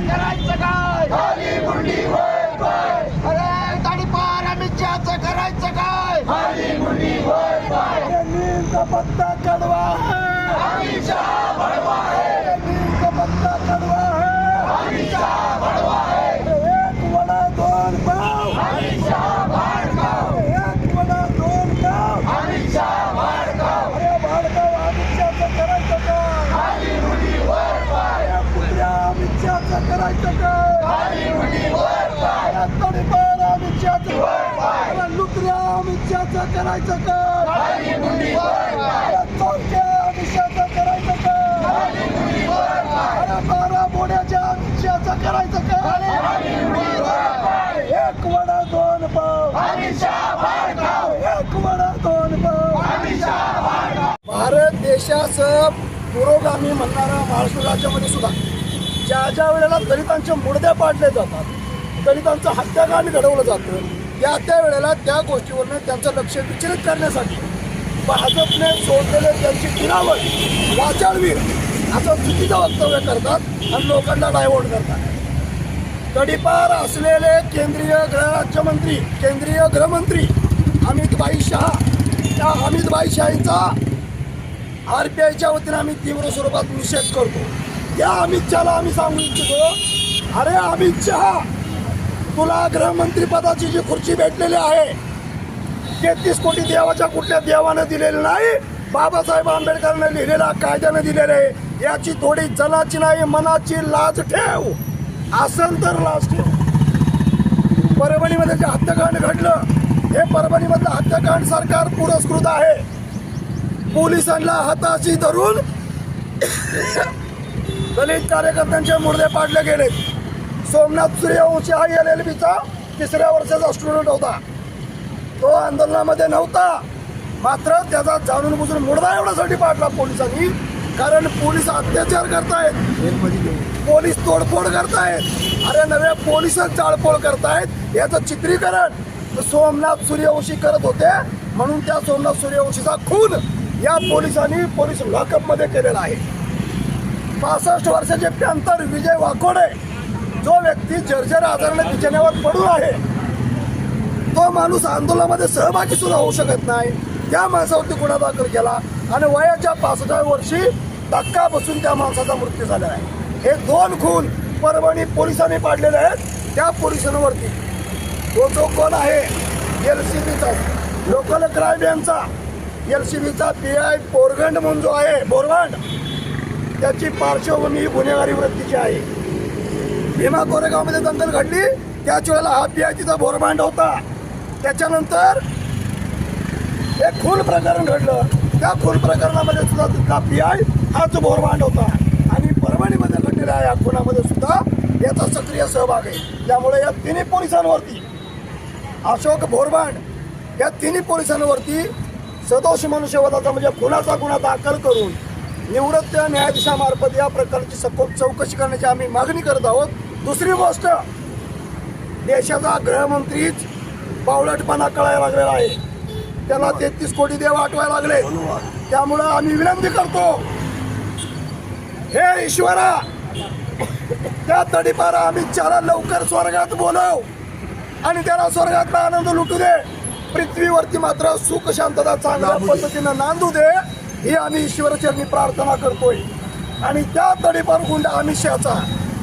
करायचं काय? अरे तडी पार अमितशहाचं करायचं काय? नीमचा पत्ता कडवा. नीमचा पत्ता कडवा है एक वडा दोन पाव एक वडा दोन पाव अरे भाडकाव अमितशहाचं करायचं काय अरे कुत्र्या अमितशहाचं करायचं काय अरे तडीपार अमितशहाचं अरे लुकऱ्या अमितशहाचं करायचं काय अरे चोरक्या अमितशहाचं करायचं काय करायचं बारा बोड्याच्या अमितशहाचं करायचं काय एक वडा दोन पाव एक वडा दोन पाव भारत देशाचं पुरोगामी म्हणणारा महाराष्ट्र राज्यामध्ये सुद्धा. ज्या ज्या वेळेला दलितांच्या मुडद्या पाडले जातात दलितांचं हत्याकांड घडवलं जातं त्या त्या वेळेला त्या गोष्टीवरनं त्यांचं लक्ष विचलित करण्यासाठी भाजपने सोडलेले त्यांची गिरावट वाचाळवीर असं चुकीचं वक्तव्य करतात आणि लोकांना डायव्हर्ट करतात. तडीपार असलेले केंद्रीय गृहराज्यमंत्री केंद्रीय गृहमंत्री अमितभाई शहा त्या अमितभाई शहाचा आर पी आयच्या वतीनं आम्ही तीव्र स्वरूपात निषेध करतो. या अमित शहाला आम्ही सांगू इच्छितो. अरे अमित शहा तुला गृहमंत्रीपदाची जी खुर्ची भेटलेली आहे तेहतीस कोटी देवाच्या कुठल्या देवानं दिलेलं नाही बाबासाहेब आंबेडकरांनी लिहिलेला कायद्यानं दिलेलं आहे याची थोडी जलाची नाही मनाची लाज ठेव. असन तर लाज ठेव. परभणीमध्ये जे हत्याकांड घडलं हे परभणीमधलं हत्याकांड सरकार पुरस्कृत आहे. पोलिसांना हाताशी धरून दलित कार्यकर्त्यांचे मुर्दे पाडले गेले. सोमनाथ सूर्यवंशी हा एल एल बीचा तिसऱ्या वर्षाचा स्टुडंट होता. तो आंदोलनामध्ये नव्हता. मात्र त्याचा जाणून बुजून मुडदा एवढ्यासाठी पाडला पोलिसांनी कारण पोलीस अत्याचार करतायत. पोलीस तोडफोड करतायत. अरे नव्या पोलिसच जाळपोळ करतायत. याचं चित्रीकरण सोमनाथ सूर्यवंशी करत होते. म्हणून त्या सोमनाथ सूर्यवंशीचा खून या पोलिसांनी पोलीस लॉकअपमध्ये केलेला आहे. पासष्ट वर्षाचे प्यांतर विजय वाकोडे जो व्यक्ती जर्जर आजाराने बिछाण्यावर पडून आहे तो माणूस आंदोलनामध्ये सहभागी सुद्धा होऊ शकत नाही. त्या माणसावरती गुन्हा दाखल केला आणि वयाच्या पासष्टाव्या वर्षी धक्का बसून त्या माणसाचा मृत्यू झाला आहे. हे दोन खून परभणी पोलिसांनी पाडलेले आहेत. त्या पोलिसांवरती तो जो कोण आहे एल सी बीचा लोकल क्राईम यांचा एल सी बीचा पी आय बोरगंड म्हणून जो आहे बोरगंड त्याची पार्श्वभूमी गुन्हेगारी वृत्तीची आहे. भीमा कोरेगावमध्ये दंगल घडली त्याच वेळेला हा पी तिचा बोरबांड होता. त्याच्यानंतर एक खून प्रकरण घडलं. त्या खून प्रकरणामध्ये सुद्धा तिथला पी आय हाच बोरबांड होता. आणि परभणीमध्ये घडलेल्या या खुनामध्ये सुद्धा याचा सक्रिय सहभाग आहे. त्यामुळे या तिन्ही पोलिसांवरती अशोक बोरबांड या तिन्ही पोलिसांवरती सदोष मनुष्यवधाचा म्हणजे खुनाचा गुन्हा दाखल करून निवृत्त न्यायाधीशामार्फत या प्रकारची सखोल चौकशी करण्याची आम्ही मागणी करत आहोत. दुसरी गोष्ट देशाचा गृहमंत्रीच बावळटपणा कळायला लागलेला आहे. त्याला तेहतीस कोटी देव आठवायला लागले. त्यामुळं आम्ही विनंती करतो हे ईश्वरा त्या तडीपारा अमित शहाला लवकर स्वर्गात बोलव आणि त्याला स्वर्गातला आनंद लुटू दे. पृथ्वीवरती मात्र सुख शांतता चांगल्या पद्धतीनं नांदू दे. ही आम्ही ईश्वरचरणी प्रार्थना करतोय. आणि त्या तडीपार गुंड अमित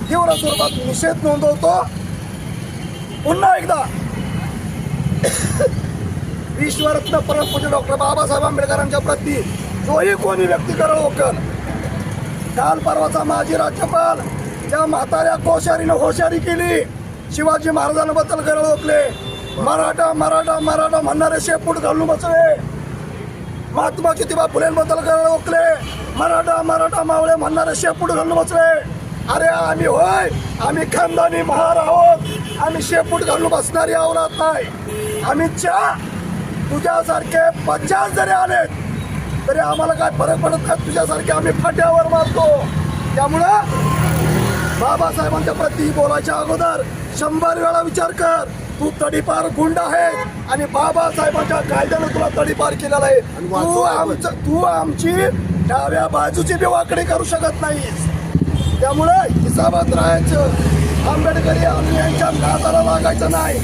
तीव्र स्वरूपात निषेध नोंदवतो. पुन्हा एकदा विश्वरत्न परमपूज्य डॉक्टर बाबासाहेब आंबेडकरांच्या प्रती जोही कोणी व्यक्ती करत ओकल? काल परवाचा माजी राज्यपाल ज्या म्हाताऱ्या कोश्यारीनं होशारी केली शिवाजी महाराजांबद्दल गरळ ओकले. मराठा मराठा मराठा म्हणणारे शेपूट घालून बसले. महात्मा ज्योतिबा फुलेंबद्दल ओकले मराठा मराठा मावळे म्हणणारे शेपूट घालून बसले. अरे आम्ही होय आम्ही खानदानी महार आहोत. आम्ही शेपूट घालून बसणारी आवडत नाही. आम्ही च्या तुझ्यासारखे पचास जरी आलेत तरी आम्हाला काय फरक पडत नाही. तुझ्यासारखे आम्ही फाट्यावर मारतो. त्यामुळं बाबासाहेबांच्या प्रती बोलायच्या अगोदर शंभर वेळा विचार कर. तू तडीपार गुंड आहे आणि बाबासाहेबांच्या कायद्यानं तुला तडीपार केलेला आहे. तू आमचं तू आमची डाव्या बाजूची बी वाकडी करू शकत नाहीस. त्यामुळे हिसाबात राहायचं. आंबेडकरी यांच्या नादाला लागायचं नाही.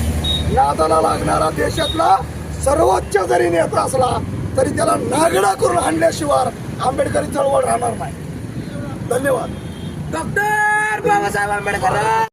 नादाला लागणारा देशातला सर्वोच्च जरी नेता असला तरी त्याला नागडा करून आणल्याशिवाय आंबेडकरी चळवळ राहणार नाही. धन्यवाद. डॉक्टर बाबासाहेब आंबेडकर.